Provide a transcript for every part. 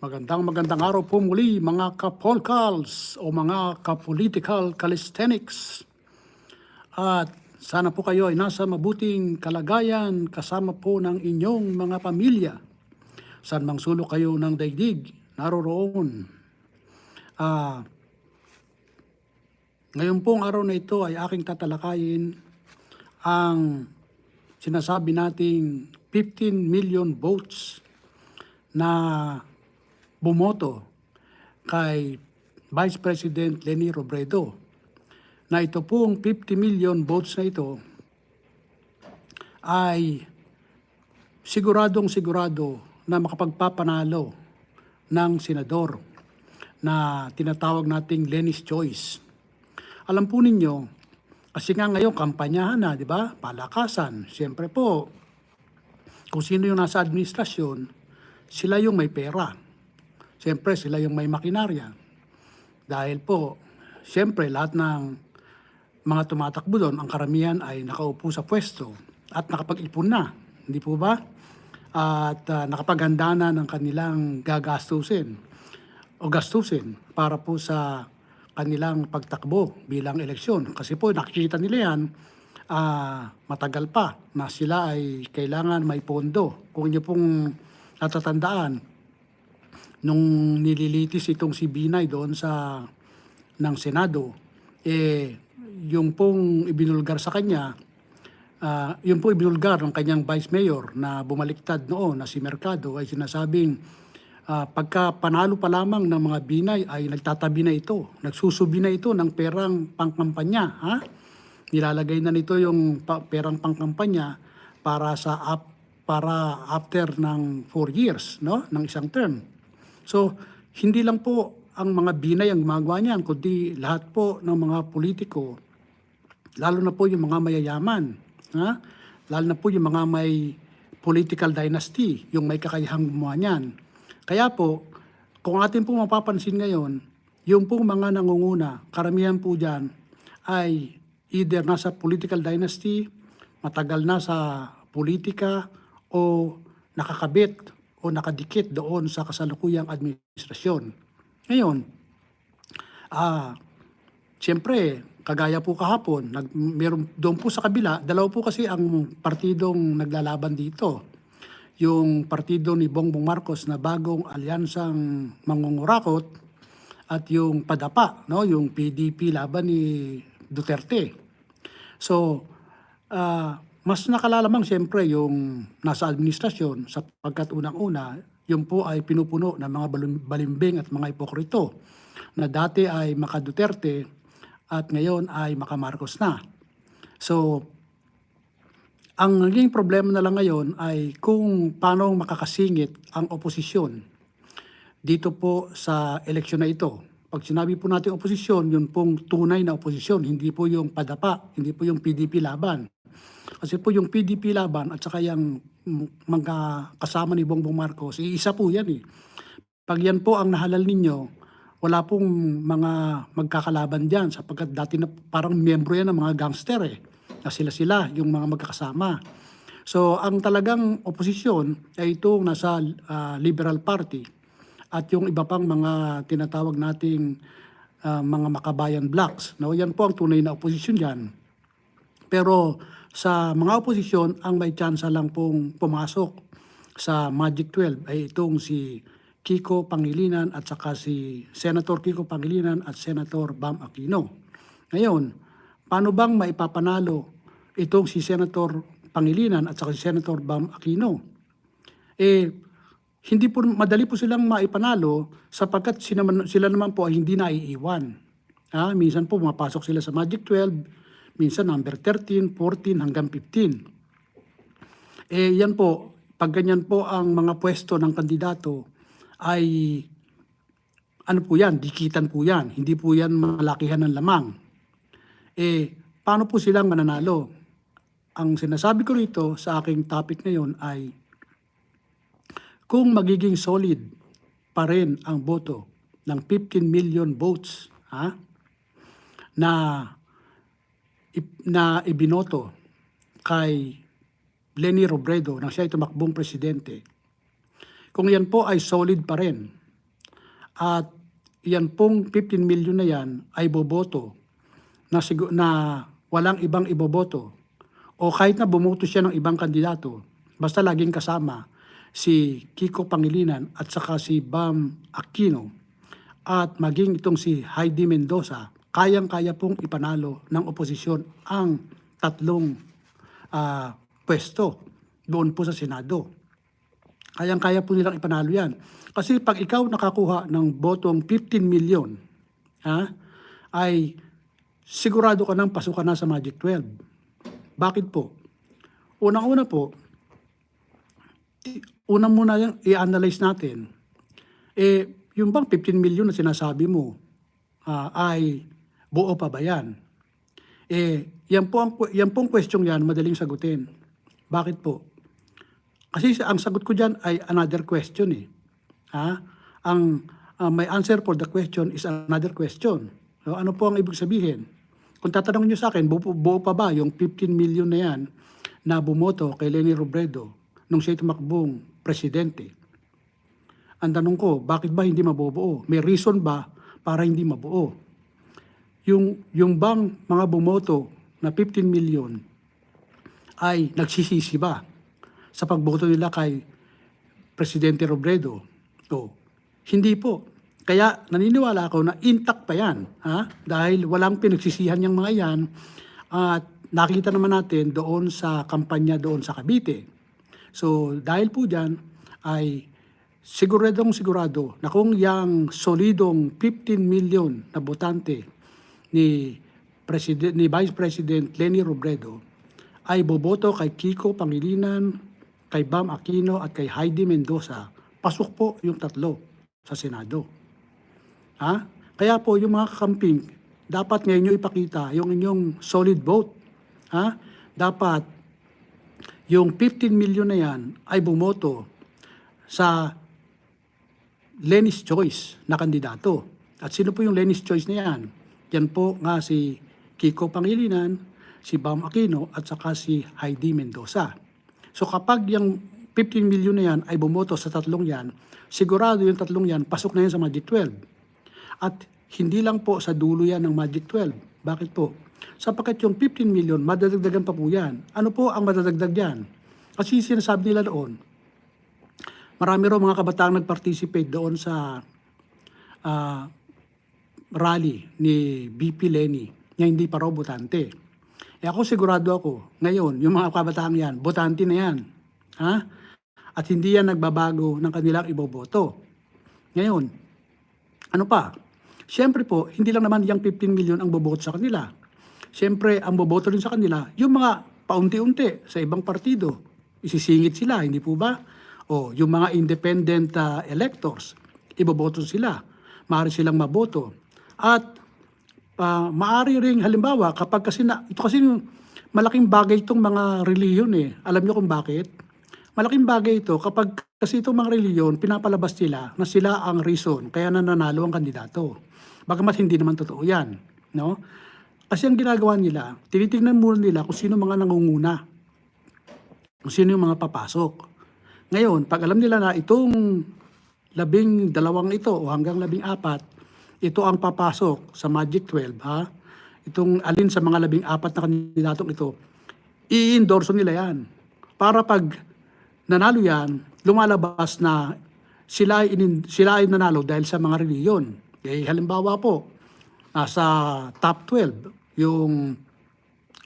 Magandang magandang araw po muli mga kapolkals o mga kapolitical calisthenics. At sana po kayo ay nasa mabuting kalagayan kasama po ng inyong mga pamilya. San mang sulok kayo ng daigdig, naroroon. Ah, ngayon pong araw na ito ay aking tatalakayin ang sinasabi nating 15 million votes na bumoto kay Vice President Leni Robredo na ito pong 50 million votes na ito ay siguradong sigurado na makapagpapanalo ng senador na tinatawag nating Lenny's Choice. Alam po ninyo, kasi nga ngayon kampanyahan na, di ba? Palakasan. Siyempre po, kung sino yung nasa administrasyon, sila yung may pera. Siyempre, sila yung may makinarya. Dahil po, siyempre, lahat ng mga tumatakbo doon, ang karamihan ay nakaupo sa pwesto at nakapag-ipon na. Hindi po ba? At ah, nakapaghanda na ng kanilang gagastusin o gastusin para po sa kanilang pagtakbo bilang eleksyon. Kasi po nakikita nila yan ah, matagal pa na sila ay kailangan may pondo. Kung inyo pong natatandaan, nung nililitis itong si Binay doon sa ng Senado, eh, yung pong ibinulgar sa kanya, ah, yung po ibinulgar ng kanyang vice mayor na bumaliktad noon na si Mercado ay sinasabing ah, pagka panalo pa lamang ng mga Binay ay nagtatabi na ito, nagsusubi na ito ng perang pangkampanya. Ha? Nilalagay na nito yung perang pangkampanya para sa up, para after ng four years no ng isang term. So, hindi lang po ang mga binay ang gumagawa niyan, kundi lahat po ng mga politiko, lalo na po yung mga mayayaman, ha? lalo na po yung mga may political dynasty, yung may kakayahang gumawa niyan. Kaya po, kung atin po mapapansin ngayon, yung pong mga nangunguna, karamihan po dyan ay either nasa political dynasty, matagal na sa politika, o nakakabit o nakadikit doon sa kasalukuyang administrasyon. Ngayon, ah, siyempre, kagaya po kahapon, nag, meron, doon po sa kabila, dalawa po kasi ang partidong naglalaban dito. Yung partido ni Bongbong Marcos na bagong alyansang mangungurakot at yung padapa, no, yung PDP laban ni Duterte. So, ah, mas nakalalamang siyempre yung nasa administrasyon sapagkat unang-una, yung po ay pinupuno ng mga balim- balimbing at mga ipokrito na dati ay maka Duterte at ngayon ay maka Marcos na. So, ang naging problema na lang ngayon ay kung paano makakasingit ang oposisyon dito po sa eleksyon na ito. Pag sinabi po natin oposisyon, yun pong tunay na oposisyon, hindi po yung padapa, hindi po yung PDP laban. Kasi po yung PDP laban at saka yung mga kasama ni Bongbong Marcos, iisa po yan eh. Pag yan po ang nahalal ninyo, wala pong mga magkakalaban dyan sapagkat dati na parang miyembro yan ng mga gangster eh. Na sila-sila, yung mga magkakasama. So, ang talagang oposisyon ay itong nasa ah, Liberal Party at yung iba pang mga tinatawag nating ah, mga makabayan blocks. No? Yan po ang tunay na oposisyon yan. Pero sa mga oposisyon, ang may tsansa lang pong pumasok sa Magic 12 ay itong si Kiko Pangilinan at saka si Senator Kiko Pangilinan at Senator Bam Aquino. Ngayon, paano bang maipapanalo itong si Senator Pangilinan at saka si Senator Bam Aquino? Eh, hindi po madali po silang maipanalo sapagkat sila, sila naman po ay hindi naiiwan. Ah, minsan po mapasok sila sa Magic 12, minsan number 13, 14 hanggang 15. Eh yan po, pag ganyan po ang mga pwesto ng kandidato ay ano po yan, dikitan po yan, hindi po yan malakihan ng lamang. Eh, paano po silang mananalo? Ang sinasabi ko rito sa aking topic ngayon ay kung magiging solid pa rin ang boto ng 15 million votes ha, na na ibinoto kay Lenny Robredo nang siya ay tumakbong presidente. Kung yan po ay solid pa rin, at yan pong 15 million na yan ay boboto na, na walang ibang iboboto o kahit na bumoto siya ng ibang kandidato, basta laging kasama si Kiko Pangilinan at saka si Bam Aquino at maging itong si Heidi Mendoza, kayang-kaya pong ipanalo ng oposisyon ang tatlong ah, pwesto doon po sa Senado. Kayang-kaya po nilang ipanalo yan. Kasi pag ikaw nakakuha ng botong 15 million, ha, ay sigurado ka nang pasukan na sa Magic 12. Bakit po? Unang-una po, una muna yung i-analyze natin, eh, yung bang 15 million na sinasabi mo ah, ay buo pa ba yan? Eh, yan po ang, yan pong question yan, madaling sagutin. Bakit po? Kasi ang sagot ko dyan ay another question eh. Ha? Ang ah, my answer for the question is another question. So, ano po ang ibig sabihin? Kung tatanungin nyo sa akin, buo, buo pa ba yung 15 million na yan na bumoto kay Lenny Robredo nung siya tumakbong presidente? Ang tanong ko, bakit ba hindi mabubuo? May reason ba para hindi mabuo? Yung, yung bang mga bumoto na 15 million ay nagsisisi ba sa pagboto nila kay Presidente Robredo? O, hindi po. Kaya naniniwala ako na intact pa yan. Ha? Dahil walang pinagsisihan yung mga yan. At nakita naman natin doon sa kampanya doon sa Cavite. So dahil po dyan ay siguradong sigurado na kung yung solidong 15 million na botante ni President ni Vice President Lenny Robredo ay boboto kay Kiko Pangilinan, kay Bam Aquino at kay Heidi Mendoza. Pasok po yung tatlo sa Senado. Ha? Kaya po yung mga kakamping, dapat ngayon nyo ipakita yung inyong solid vote. Ha? Dapat yung 15 million na yan ay bumoto sa Lenny's Choice na kandidato. At sino po yung Lenny's Choice na yan? Yan po nga si Kiko Pangilinan, si Bam Aquino at saka si Heidi Mendoza. So kapag yung 15 million na yan ay bumoto sa tatlong yan, sigurado yung tatlong yan, pasok na yan sa Magic 12. At hindi lang po sa dulo yan ng Magic 12. Bakit po? Sapagkat yung 15 million, madadagdagan pa po yan. Ano po ang madadagdag yan? Kasi sinasabi nila doon, marami raw mga kabataang nag-participate doon sa ah, rally ni BP Lenny na hindi pa raw botante. Eh ako sigurado ako, ngayon, yung mga kabataan yan, botante na yan. Ha? At hindi yan nagbabago ng kanilang iboboto. Ngayon, ano pa? Siyempre po, hindi lang naman yung 15 million ang boboto sa kanila. Siyempre, ang boboto rin sa kanila, yung mga paunti-unti sa ibang partido. Isisingit sila, hindi po ba? O yung mga independent ah, electors, iboboto sila. Maaari silang maboto. At ah, maari ring halimbawa kapag kasi na, ito kasi malaking bagay itong mga reliyon eh. Alam niyo kung bakit? Malaking bagay ito kapag kasi itong mga reliyon pinapalabas nila na sila ang reason kaya nananalo ang kandidato. Bagamat hindi naman totoo yan. No? Kasi ang ginagawa nila, tinitingnan muna nila kung sino mga nangunguna. Kung sino yung mga papasok. Ngayon, pag alam nila na itong labing dalawang ito o hanggang labing apat, ito ang papasok sa Magic 12, ha? Itong alin sa mga labing apat na kandidatong ito, i-endorso nila yan. Para pag nanalo yan, lumalabas na sila ay, inin- sila ay nanalo dahil sa mga reliyon. Eh, halimbawa po, nasa top 12 yung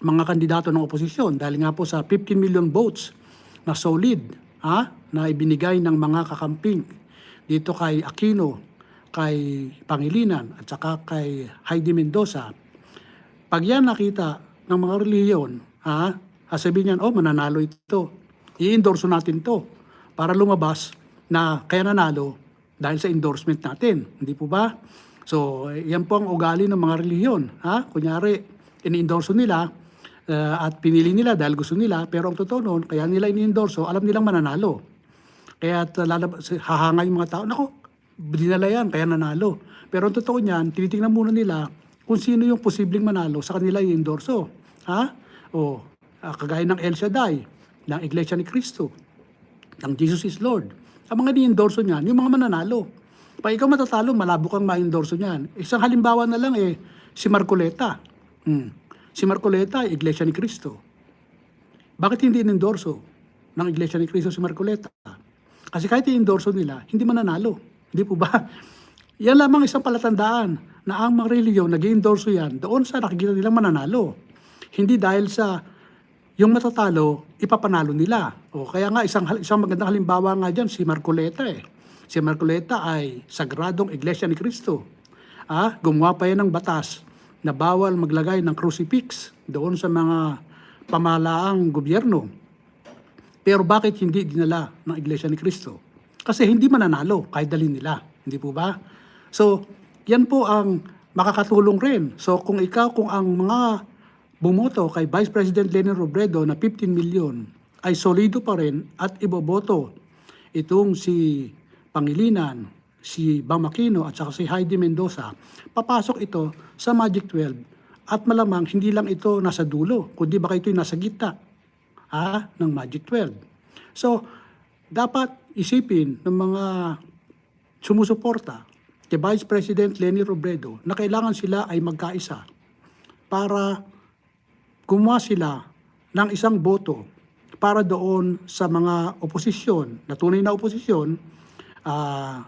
mga kandidato ng oposisyon dahil nga po sa 15 million votes na solid ha, na ibinigay ng mga kakamping dito kay Aquino, kay Pangilinan at saka kay Heidi Mendoza. Pag yan nakita ng mga reliyon, ha, sasabihin niyan, oh mananalo ito. I-endorso natin to para lumabas na kaya nanalo dahil sa endorsement natin. Hindi po ba? So, yan po ang ugali ng mga reliyon. Ha? Kunyari, ini-endorso nila eh, at pinili nila dahil gusto nila, pero ang totoo noon, kaya nila ini-endorso, alam nilang mananalo. Kaya at lalabas, hahanga yung mga tao, nako, dinala yan, kaya nanalo. Pero ang totoo niyan, tinitingnan muna nila kung sino yung posibleng manalo sa kanila i-endorso. Ha? O, ah, kagaya ng El Shaddai, ng Iglesia ni Cristo, ng Jesus is Lord. Ang mga ni-endorso niyan, yung mga mananalo. Pag ikaw matatalo, malabo kang ma-endorso niyan. Isang halimbawa na lang eh, si Marcoleta. Hmm. Si Marcoleta, Iglesia ni Cristo. Bakit hindi inendorso ng Iglesia ni Cristo si Marcoleta? Kasi kahit i-endorso nila, hindi mananalo. Hindi po ba? Yan lamang isang palatandaan na ang mga reliyon nag endorso yan doon sa nakikita nilang mananalo. Hindi dahil sa yung matatalo, ipapanalo nila. O kaya nga isang isang magandang halimbawa nga diyan si Marcoleta eh. Si Marcoleta ay sagradong iglesia ni Kristo. Ah, gumawa pa yan ng batas na bawal maglagay ng crucifix doon sa mga pamalaang gobyerno. Pero bakit hindi dinala ng iglesia ni Kristo? Kasi hindi mananalo kahit dalhin nila. Hindi po ba? So, yan po ang makakatulong rin. So, kung ikaw, kung ang mga bumoto kay Vice President Lenin Robredo na 15 million ay solido pa rin at iboboto itong si Pangilinan, si Aquino at saka si Heidi Mendoza, papasok ito sa Magic 12 at malamang hindi lang ito nasa dulo, kundi baka ito nasa gitna ha, ng Magic 12. So, dapat isipin ng mga sumusuporta kay Vice President Lenny Robredo na kailangan sila ay magkaisa para gumawa sila ng isang boto para doon sa mga oposisyon, na tunay na oposisyon, ah,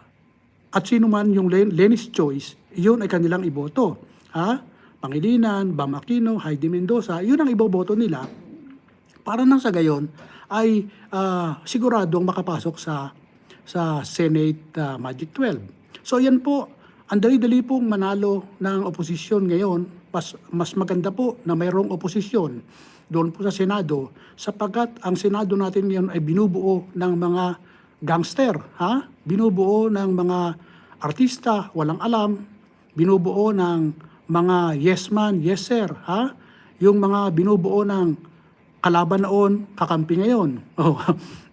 at sino man yung Len- Lenis Choice, yun ay kanilang iboto. Ha? Pangilinan, Bam Aquino, Heidi Mendoza, yun ang iboboto nila para nang sa gayon ay ah, siguradong makapasok sa sa Senate ah, Magic 12. So yan po, ang dali-dali pong manalo ng oposisyon ngayon, mas, mas maganda po na mayroong oposisyon doon po sa Senado sapagkat ang Senado natin ngayon ay binubuo ng mga gangster, ha? Binubuo ng mga artista, walang alam, binubuo ng mga yes man, yes sir, ha? Yung mga binubuo ng kalaban noon, kakampi ngayon. Oh,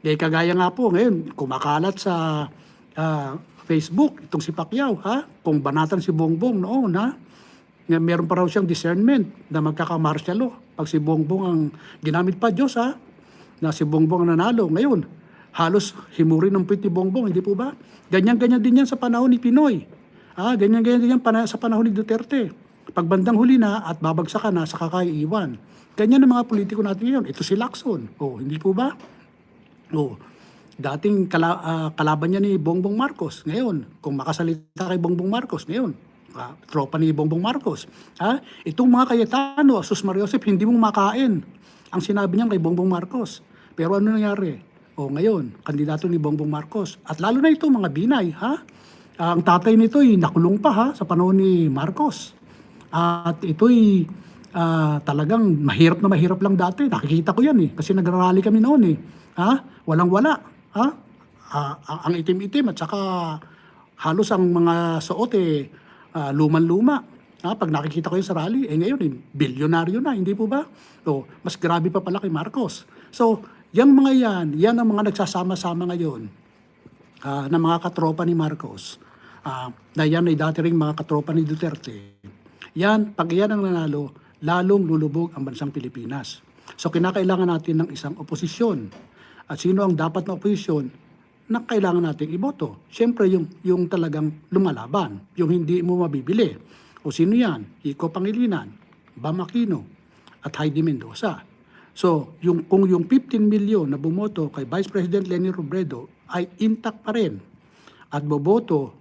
eh, kagaya nga po ngayon, kumakalat sa ah, Facebook, itong si Pacquiao, ha? Kung banatan si Bongbong noon, ha? Nga meron pa raw siyang discernment na magkaka-martial law. Pag si Bongbong ang ginamit pa Diyos, ha? Na si Bongbong ang nanalo. Ngayon, halos himurin ng puwit Bongbong, hindi po ba? Ganyan-ganyan din yan sa panahon ni Pinoy. Ah, ganyan-ganyan din yan sa panahon ni Duterte. Pag bandang huli na at babagsak ka na sa kakaiiwan. Ganyan ang mga politiko natin ngayon. Ito si Lacson. Oh, hindi po ba? Oh, dating kala, ah, kalaban niya ni Bongbong Marcos. Ngayon, kung makasalita kay Bongbong Marcos, ngayon, ah, tropa ni Bongbong Marcos. Ha? Itong mga Cayetano, Sus Mariosep, hindi mong makain ang sinabi niya kay Bongbong Marcos. Pero ano nangyari? O ngayon, kandidato ni Bongbong Marcos. At lalo na ito, mga binay, ha? Ang tatay nito ay nakulong pa ha, sa panahon ni Marcos. At ito'y ah, talagang mahirap na mahirap lang dati. Nakikita ko yan eh. Kasi nagrarally kami noon eh. Ha? Walang-wala. Ha? Ah, ang itim-itim at saka halos ang mga suot eh ah, luman-luma. Ha? Pag nakikita ko yun sa rally, eh ngayon eh, bilyonaryo na, hindi po ba? So, mas grabe pa pala kay Marcos. So, yung mga yan, yan ang mga nagsasama-sama ngayon ah, na mga katropa ni Marcos, ah, na yan ay dati ring mga katropa ni Duterte, yan, pag yan ang nanalo, lalong lulubog ang bansang Pilipinas. So kinakailangan natin ng isang oposisyon. At sino ang dapat na oposisyon na kailangan natin iboto? Siyempre yung, yung talagang lumalaban, yung hindi mo mabibili. O sino yan? Iko Pangilinan, Bam Aquino, at Heidi Mendoza. So, yung, kung yung 15 milyon na bumoto kay Vice President Lenny Robredo ay intact pa rin at boboto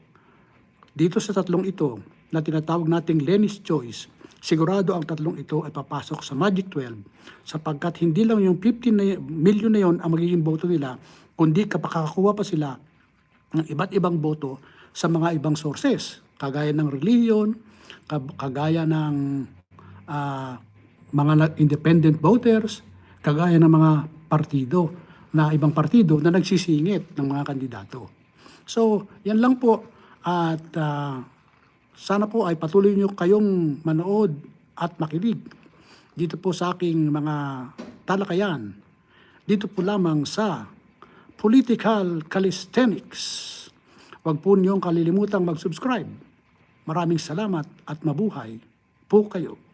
dito sa tatlong ito na tinatawag nating Lenny's Choice, sigurado ang tatlong ito ay papasok sa Magic 12 sapagkat hindi lang yung 15 na, million na yon ang magiging boto nila, kundi kapakakakuha pa sila ng iba't ibang boto sa mga ibang sources, kagaya ng religion, kag- kagaya ng ah, mga independent voters, kagaya ng mga partido na ibang partido na nagsisingit ng mga kandidato. So, yan lang po at ah, sana po ay patuloy nyo kayong manood at makinig dito po sa aking mga talakayan. Dito po lamang sa Political Calisthenics. Huwag po niyong kalilimutang mag-subscribe. Maraming salamat at mabuhay po kayo.